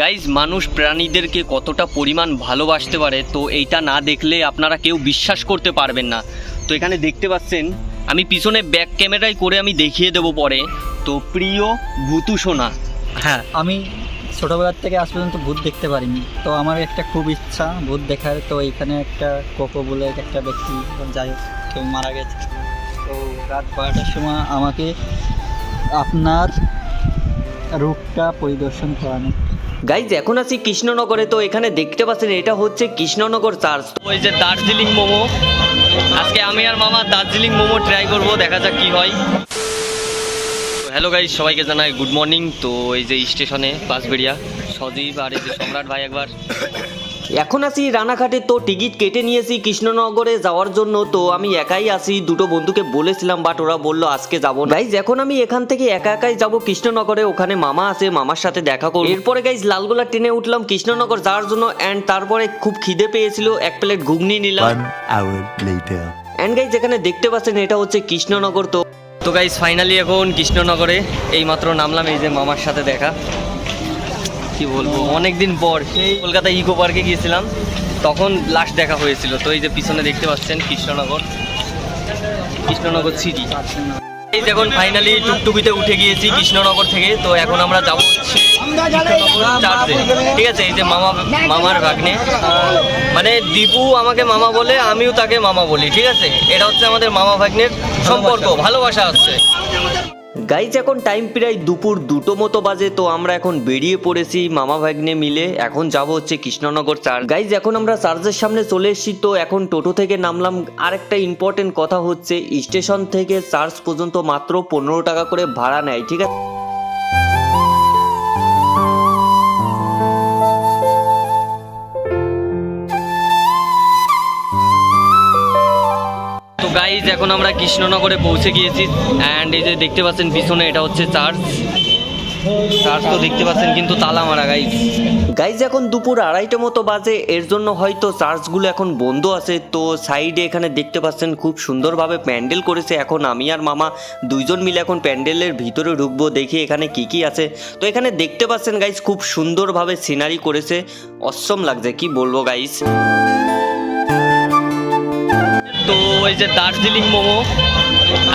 Guys মানুষ প্রাণীদেরকে কতটা পরিমাণ ভালোবাসতে পারে, তো এইটা না দেখলে আপনারা কেউ বিশ্বাস করতে পারবেন না। তো এখানে দেখতে পাচ্ছেন, আমি পিছনে ব্যাক ক্যামেরায় করে আমি দেখিয়ে দেবো পরে। তো প্রিয় ভূতু সোনা। হ্যাঁ আমি ছোটবেলার থেকে আজ পর্যন্ত ভূত দেখতে পারিনি। তো আমার একটা খুব ইচ্ছা ভূত দেখার। তো এখানে একটা কোকো বলে একটা ব্যক্তি, যাই হোক, কেউ মারা গেছে। তো রাত বারোটার সময় আমাকে আপনার রূপটা পরিদর্শন করানো গাইজ এখন আসি কৃষ্ণনগরে, তো এখানে দেখতে পাচ্ছেন, এটা হচ্ছে কৃষ্ণনগর চার্চ তো এই যে দার্জিলিং মোমো, আজকে আমি আর মামা দার্জিলিং মোমো ট্রাই করব, দেখা যাক কি হয়। হ্যালো গাইজ সবাইকে জানাই গুড মর্নিং তো এই যে স্টেশনে বাসবেড়িয়া সজীব আর এই যে সম্রাট ভাই একবার। এখন আছি রানাঘাটে তো টিকিট কেটে নিয়েছি কৃষ্ণনগরে যাওয়ার জন্য। তো আমি একাই আসি দুটো বন্ধুকে বলেছিলাম বাট ওরা বলল আজকে যাব গাইজ এখন আমি এখান থেকে একা একাই যাব কৃষ্ণনগরে ওখানে মামা আছে মামার সাথে দেখা করব। এরপরে গাইজ লালগোলা ট্রেনে উঠলাম কৃষ্ণনগর যাওয়ার জন্য অ্যান্ড তারপরে খুব খিদে পেয়েছিল এক প্লেট ঘুগনি নিলাম। One hour later. And guys এখানে দেখতে পাচ্ছেন এটা হচ্ছে কৃষ্ণনগর তো তো গাইজ ফাইনালি এখন কৃষ্ণনগরে এইমাত্র নামলাম এই যে মামার সাথে দেখা। কি বলব, অনেকদিন পর সেই কলকাতা ইকো পার্কে গিয়েছিলাম, তখন লাস্ট দেখা হয়েছিল। তো এই যে পিছনে দেখতে পাচ্ছেন কৃষ্ণনগর কৃষ্ণনগর সিটি এই দেখুন ফাইনালি টুকটুকিতে উঠে গিয়েছি কৃষ্ণনগর থেকে, তো এখন আমরা যাব চার্চে ঠিক আছে, এই যে মামা, মামার ভাগ্নে। মানে দীপু আমাকে মামা বলে, আমিও তাকে মামা বলি, ঠিক আছে? এটা হচ্ছে আমাদের মামা ভাগ্নের সম্পর্ক, ভালোবাসা হচ্ছে গাইজ এখন টাইম প্রায় দুপুর দুটো মতো বাজে, তো আমরা এখন বেরিয়ে পড়েছি মামা ভাগ্নে মিলে। এখন যাব হচ্ছে কৃষ্ণনগর চার্চ। গাইজ এখন আমরা চার্জের সামনে চলে এসেছি, তো এখন টোটো থেকে নামলাম। আরেকটা ইম্পর্টেন্ট কথা হচ্ছে, স্টেশন থেকে চার্জ পর্যন্ত মাত্র পনেরো টাকা করে ভাড়া নেয়, ঠিক আছে? এখন আমরা কৃষ্ণনগরে পৌঁছে গিয়েছি। অ্যান্ড এই যে দেখতে পাচ্ছেন পিছনে এটা হচ্ছে চার্চ চার্চ তো দেখতে পাচ্ছেন কিন্তু তালা মারা গাইজ গাইজ এখন দুপুর আড়াইটা মতো বাজে। এর জন্য হয়তো চার্চগুলো এখন বন্ধ আছে। তো সাইডে এখানে দেখতে পাচ্ছেন খুব সুন্দরভাবে প্যান্ডেল করেছে। এখন আমি আর মামা দুইজন মিলে এখন প্যান্ডেলের ভিতরে ঢুকবো, দেখি এখানে কি কি আছে। তো এখানে দেখতে পাচ্ছেন গাইজ খুব সুন্দরভাবে সিনারি করেছে। অসম লাগছে, কি বলব গাইজ এই যে দার্জিলিং মোমো।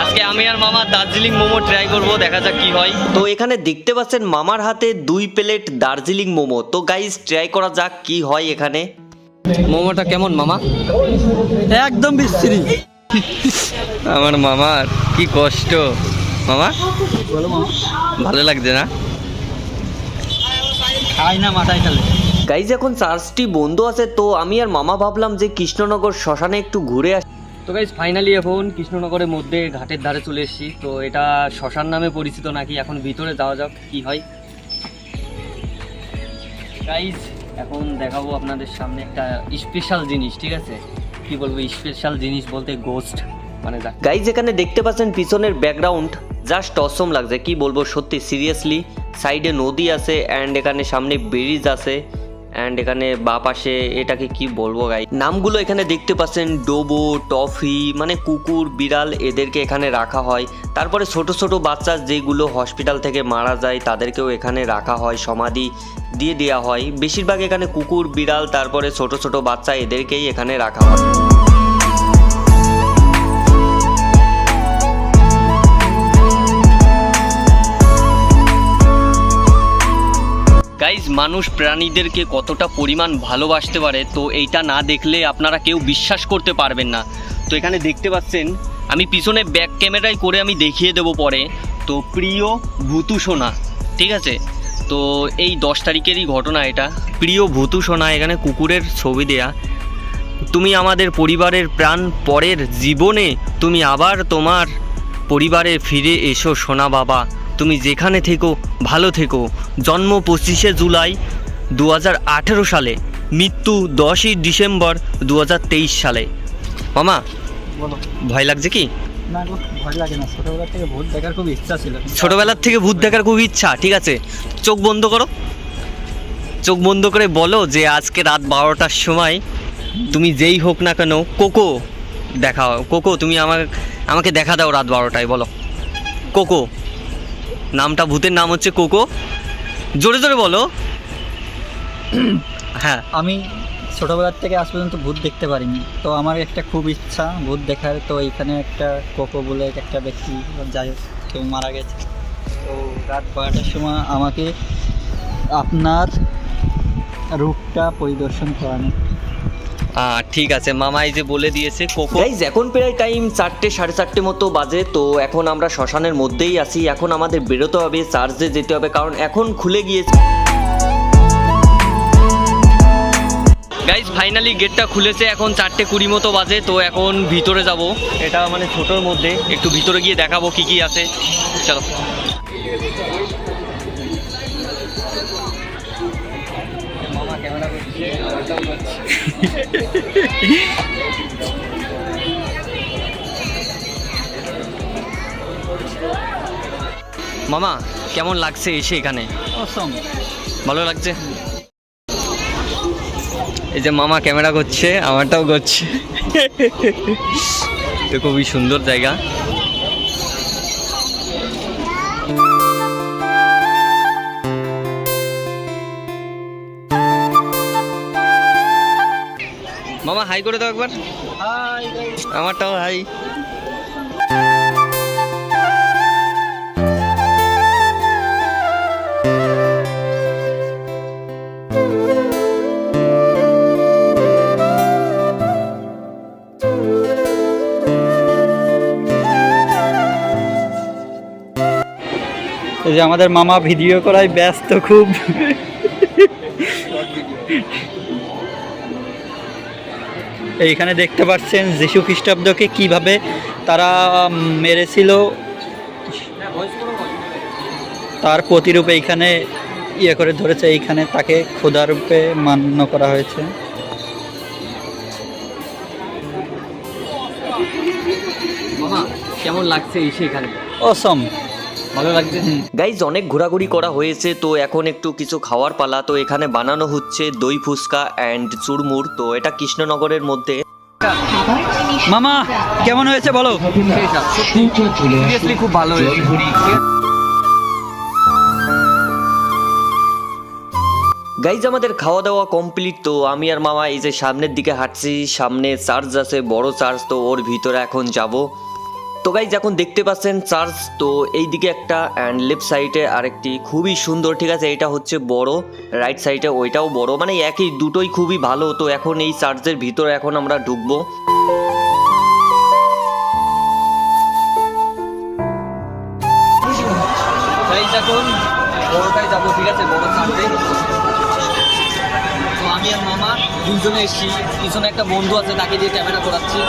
আজকে আমি আর মামা দার্জিলিং মোমো ট্রাই করব দেখা যাক কি হয়। তো এখানে দেখতে পাচ্ছেন মামার হাতে দুই প্লেট দার্জিলিং মোমো। তো গাইস ট্রাই করা যাক কি হয় এখানে। মোমোটা কেমন মামা? একদম বিশ্রী আমার মামার কি কষ্ট। মামা? বলো মামা। ভালো লাগছে না? খাই না মাথায় খেলে গাইজ এখন চার্জটি বন্ধ আছে তো আমি আর মামা ভাবলাম যে কৃষ্ণনগর শ্মশানে একটু ঘুরে আসি তো গাইজ ফাইনালি এখন কৃষ্ণনগরের মধ্যে ঘাটের ধারে চলে এসেছি। তো এটা শ্মশান নামে পরিচিত নাকি? এখন ভিতরে যাওয়া যাক, কি হয়। গাইজ এখন দেখাবো আপনাদের সামনে একটা স্পেশাল জিনিস, ঠিক আছে? কি বলব স্পেশাল জিনিস বলতে গোস্ট মানে গাইজ এখানে দেখতে পাচ্ছেন পিছনের ব্যাকগ্রাউন্ড জাস্ট অসম লাগছে। কি বলব, সত্যি সিরিয়াসলি সাইডে নদী আছে অ্যান্ড এখানে সামনে ব্রিজ আছে। অ্যান্ড এখানে বা পাশে এটাকে কি বলব গাই নামগুলো এখানে দেখতে পাচ্ছেন, ডোবো, টফি মানে কুকুর, বিড়াল এদেরকে এখানে রাখা হয়। তারপরে ছোট ছোট বাচ্চা যেগুলো হসপিটাল থেকে মারা যায়, তাদেরকেও এখানে রাখা হয়, সমাধি দিয়ে দেওয়া হয়। বেশিরভাগ এখানে কুকুর, বিড়াল, তারপরে ছোট ছোট বাচ্চা এদেরকেই এখানে রাখা হয়। গাইজ মানুষ প্রাণীদেরকে কতটা পরিমাণ ভালোবাসতে পারে, তো এইটা না দেখলে আপনারা কেউ বিশ্বাস করতে পারবেন না। তো এখানে দেখতে পাচ্ছেন, আমি পিছনে ব্যাক ক্যামেরায় করে আমি দেখিয়ে দেবো পরে। তো প্রিয় ভূতু সোনা ঠিক আছে? তো এই দশ তারিখেরই ঘটনা এটা। প্রিয় ভূতু সোনা এখানে কুকুরের ছবি দেয়া। তুমি আমাদের পরিবারের প্রাণ, পরের জীবনে তুমি আবার তোমার পরিবারে ফিরে এসো সোনা বাবা। তুমি যেখানে থেকো ভালো থেকো। জন্ম পঁচিশে জুলাই দু হাজার আঠেরো সালে মৃত্যু দশই ডিসেম্বর দু হাজার তেইশ সালে। মামা বলো। ভয় লাগছে কি? ছোটবেলার থেকে ভূত দেখার খুব ইচ্ছা ঠিক আছে। চোখ বন্ধ করো। চোখ বন্ধ করে বলো যে আজকে রাত বারোটার সময় তুমি যেই হোক না কেন কোকো দেখা কোকো তুমি আমার আমাকে দেখা দাও রাত বারোটায় বলো। কোকো। নামটা, ভূতের নাম হচ্ছে কোকো। জোরে জোরে বলো। হ্যাঁ। আমি ছোটোবেলার থেকে আজ পর্যন্ত ভূত দেখতে পারিনি। তো আমার একটা খুব ইচ্ছা ভূত দেখার। তো এখানে একটা কোকো বলে একটা ব্যক্তি, যাই হোক, কেউ মারা গেছে। তো রাত বারোটার সময় আমাকে আপনার রূপটা পরিদর্শন করানো। ঠিক আছে মামা এই যে বলে দিয়েছে কোকো গাইজ এখন প্রায় টাইম চারটে সাড়ে চারটে মতো বাজে তো এখন আমরা শ্মশানের মধ্যেই আছি। এখন আমাদের বেরোতে হবে চার্জে যেতে হবে কারণ এখন খুলে গিয়েছে। গাইজ ফাইনালি গেটটা খুলেছে এখন চারটে কুড়ি মতো বাজে তো এখন ভিতরে যাব। এটা মানে ছোটোর মধ্যে একটু ভিতরে গিয়ে দেখাবো কি কি আছে। চলো। মামা কেমন লাগছে এসে এখানে? ভালো লাগছে? এই যে মামা ক্যামেরা করছে আমারটাও করছে। তো খুবই সুন্দর জায়গা। মামা হাই করে দাও একবার। আমারটাও হাই যে আমাদের মামা ভিডিও করায় ব্যস্ত খুব। এইখানে দেখতে পাচ্ছেন যীশু খ্রিস্টাব্দকে কীভাবে তারা মেরেছিল। তার প্রতিরূপে এইখানে ইয়ে করে ধরেছে এইখানে তাকে খোদা রূপে মান্য করা হয়েছে। কেমন লাগছে এসে এখানে? অসম ভালো লাগছে। গাইজ অনেক ঘোরাঘুরি করা হয়েছে তো এখন একটু কিছু খাওয়ার পালা। তো এখানে বানানো হচ্ছে দই ফুচকা অ্যান্ড চুরমুর। তো এটা কৃষ্ণনগরের মধ্যে। মামা কেমন হয়েছে বলো? খুব ভালো হয়েছে। গাইজ আমাদের খাওয়া দাওয়া কমপ্লিট তো আমি আর মামা এই যে সামনের দিকে হাঁটছি সামনে চার্চ আছে বড় চার্চ তো ওর ভিতরে এখন যাব। তো গাইজ এখন দেখতে পাচ্ছেন চার্চ তো এই দিকে একটা অ্যান্ড লেফট সাইডে আরেকটি খুবই সুন্দর, ঠিক আছে? এটা হচ্ছে বড় রাইট সাইডে ওইটাও বড় মানে একই, দুটোই খুবই ভালো। তো এখন এই চার্চের ভিতরে এখন আমরা ঢুকবো। আমি আর মামা দুজনে এসেছি। পিছনে একটা বন্ধু আছে, তাকে দিয়ে ক্যামেরা করাচ্ছি।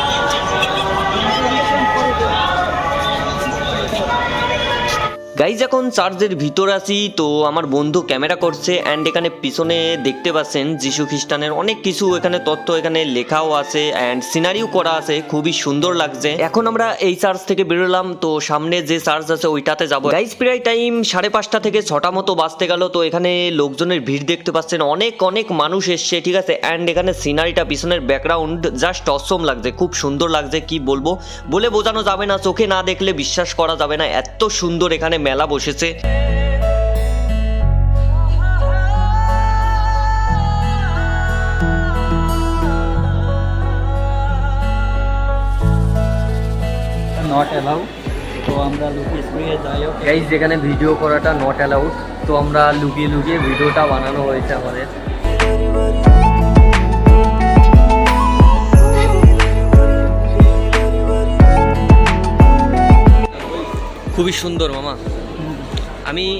গাইজ এখন চার্চের ভিতর আছি, তো আমার বন্ধু ক্যামেরা করছে অ্যান্ড এখানে পিছনে দেখতে পাচ্ছেন যিশু খ্রিস্টানের অনেক কিছু, এখানে তথ্য, এখানে লেখাও আছে অ্যান্ড সিনারিও করা আছে, খুবই সুন্দর লাগছে। এখন আমরা এই চার্চ থেকে বেরোলাম, তো সামনে যে চার্চ আছে ওইটাতে যাব। গাইজ প্রায় টাইম সাড়ে পাঁচটা থেকে ছটা মতো বাঁচতে গেল, তো এখানে লোকজনের ভিড় দেখতে পাচ্ছেন, অনেক অনেক মানুষ এসছে, ঠিক আছে? অ্যান্ড এখানে সিনারিটা পিছনের ব্যাকগ্রাউন্ড জাস্ট অসম লাগছে, খুব সুন্দর লাগছে, কি বলব? বলে বোঝানো যাবে না, চোখে না দেখলে বিশ্বাস করা যাবে না, এত সুন্দর এখানে মেলা বসেছে। নট অ্যালাউ তো আমরা লুকিয়ে যাই হোক। গাইজ যেখানে ভিডিও করাটা নট অ্যালাউড তো আমরা লুকিয়ে লুকিয়ে ভিডিওটা বানানো হয়েছে আমাদের। খুবই সুন্দর মামা। আমি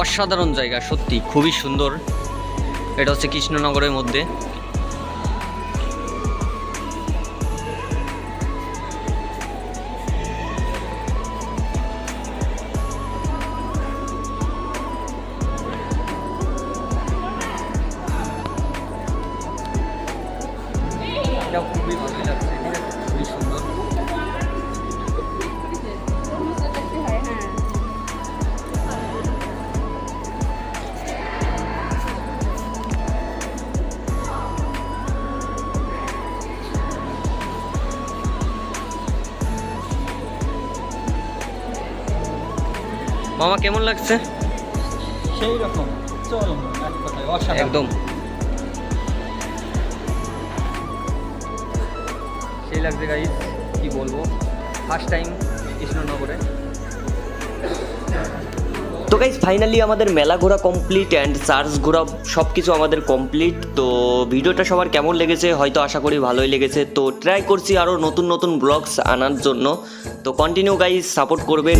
অসাধারণ জায়গা, সত্যি খুবই সুন্দর। এটা হচ্ছে কৃষ্ণনগরের মধ্যে। খুবই ভালো লাগছে খুবই সুন্দর। মামা কেমন লাগছে? সেই রকম চরম এক কথায় অসাধারণ। একদম। সেই লাগছে গাইস কি বলব? ফার্স্ট টাইম কৃষ্ণনগরে। তো গাইজ ফাইনালি আমাদের মেলা ঘোরা কমপ্লিট অ্যান্ড চার্জ ঘোরা সব কিছু আমাদের কমপ্লিট তো ভিডিওটা সবার কেমন লেগেছে? হয়তো আশা করি ভালোই লেগেছে। তো ট্রাই করছি আরও নতুন নতুন ব্লগস আনার জন্য। তো কন্টিনিউ গাইজ সাপোর্ট করবেন।